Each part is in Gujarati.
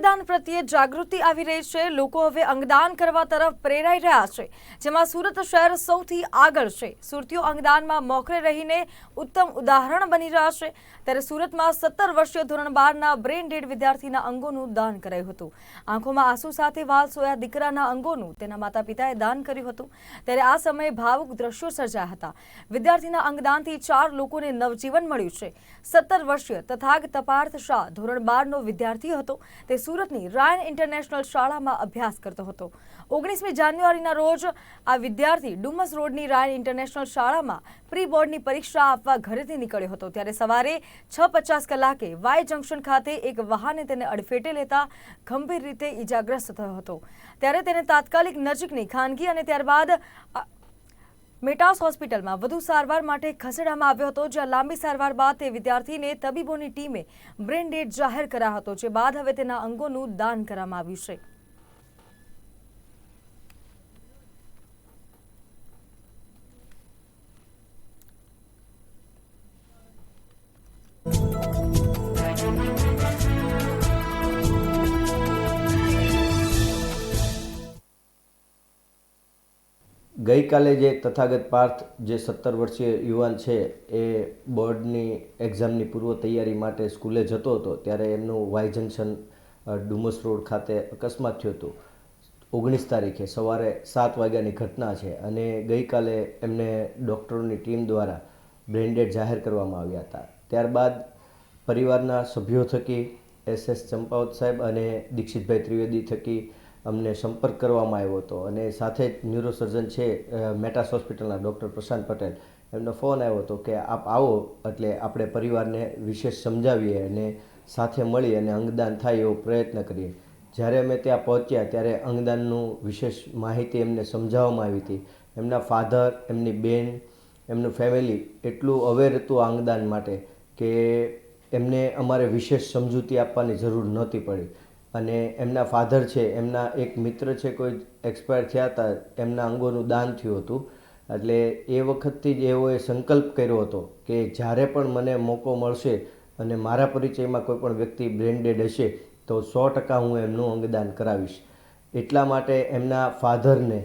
અવયવદાન પ્રત્યે જાગૃતિ આવી રહી છે. લોકો હવે અંગદાન કરવા તરફ પ્રેરાઈ રહ્યા છે, જેમાં સુરત શહેર સૌથી આગળ છે. સુરતીઓ અંગદાનમાં મોખરે રહીને ઉત્તમ ઉદાહરણ બની રહ્યા છે. ત્યારે સુરતમાં સત્તર વર્ષીય ધોરણ બારના બ્રેન ડેડ વિદ્યાર્થીના અંગોનું દાન કરાયું હતું. આંખોમાં આંસુ સાથે વાલ સોયા દીકરાના અંગોનું તેના માતા પિતાએ દાન કર્યું હતું. ત્યારે આ સમયે ભાવુક દ્રશ્યો સર્જાયા હતા. વિદ્યાર્થીના અંગદાનથી ચાર લોકોને નવજીવન મળ્યું છે. સત્તર વર્ષીય તથાગ તપાર્થ શાહ ધોરણ બારનો વિદ્યાર્થી હતો. તે સુરતની રાયન ઇન્ટરનેશનલ શાળામાં અભ્યાસ કરતો હતો. ઓગણીસમી જાન્યુઆરીના રોજ આ વિદ્યાર્થી ડુમસ રોડની રાયન ઇન્ટરનેશનલ શાળામાં પ્રી બોર્ડની પરીક્ષા આપવા ઘરેથી નીકળ્યો હતો. ત્યારે સવારે છ પચાસ કલાકે વાય જંકશન ખાતે એક વાહને તેને અડફેટે લેતા ગંભીર રીતે ઈજાગ્રસ્ત થયો હતો. ત્યારે તેને તાત્કાલિક નજીકની ખાનગી અને ત્યારબાદ મેટાસ હોસ્પિટલમાં વધુ સારવાર માટે ખસેડવામાં આવ્યો હતો, જ્યાં લાંબી સારવાર બાદ તે વિદ્યાર્થીને તબીબોની ટીમે બ્રેન ડેડ જાહેર કર્યા હતો, જે બાદ હવે તેના અંગોનું દાન કરવામાં આવ્યું છે. ગઈકાલે જે તથાગત પાર્થ જે સત્તર વર્ષીય યુવાન છે, એ બોર્ડની એક્ઝામની પૂર્વ તૈયારી માટે સ્કૂલે જતો હતો, ત્યારે એમનું વાય જંકશન ડુમસ રોડ ખાતે અકસ્માત થયું હતું. ઓગણીસ તારીખે સવારે સાત વાગ્યાની ઘટના છે અને ગઈકાલે એમને ડૉક્ટરોની ટીમ દ્વારા બ્રેન્ડેડ જાહેર કરવામાં આવ્યા હતા. ત્યારબાદ પરિવારના સભ્યો થકી એસ એસ ચંપાવત સાહેબ અને દીક્ષિતભાઈ ત્રિવેદી થકી અમને સંપર્ક કરવામાં આવ્યો હતો. અને સાથે જ ન્યુરોસર્જન છે મેટાસ હોસ્પિટલના ડૉક્ટર પ્રશાંત પટેલ, એમનો ફોન આવ્યો હતો કે આપ આવો એટલે આપણે પરિવારને વિશેષ સમજાવીએ અને સાથે મળી અને અંગદાન થાય એવો પ્રયત્ન કરીએ. જ્યારે અમે ત્યાં પહોંચ્યા ત્યારે અંગદાનનું વિશેષ માહિતી એમને સમજાવવામાં આવી હતી. એમના ફાધર એમની બેન, એમનું ફેમિલી એટલું અવેર હતું અંગદાન માટે કે એમને અમારે વિશેષ સમજૂતી આપવાની જરૂર નહોતી પડી. અને એમના ફાધર છે, એમના એક મિત્ર છે, કોઈ એક્સપાયર થયા હતા, એમના અંગોનું દાન થયું હતું. એટલે એ વખતથી જ એઓએ સંકલ્પ કર્યો હતો કે જ્યારે પણ મને મોકો મળશે અને મારા પરિચયમાં કોઈ પણ વ્યક્તિ બ્રેન્ડેડ હશે, તો સો ટકા હું એમનું અંગદાન કરાવીશ. એટલા માટે એમના ફાધરને,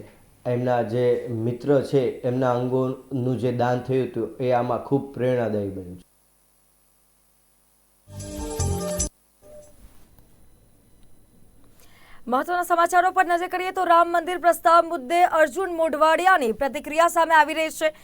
એમના જે મિત્ર છે, એમના અંગોનું જે દાન થયું હતું, એ આમાં ખૂબ પ્રેરણાદાયી બન્યું છે. મહત્વના સમાચારો પર નજર કરીએ તો રામ મંદિર પ્રસ્તાવ મુદ્દે અર્જુન મોઢવાડિયાની પ્રતિક્રિયા સામે આવી રહી છે.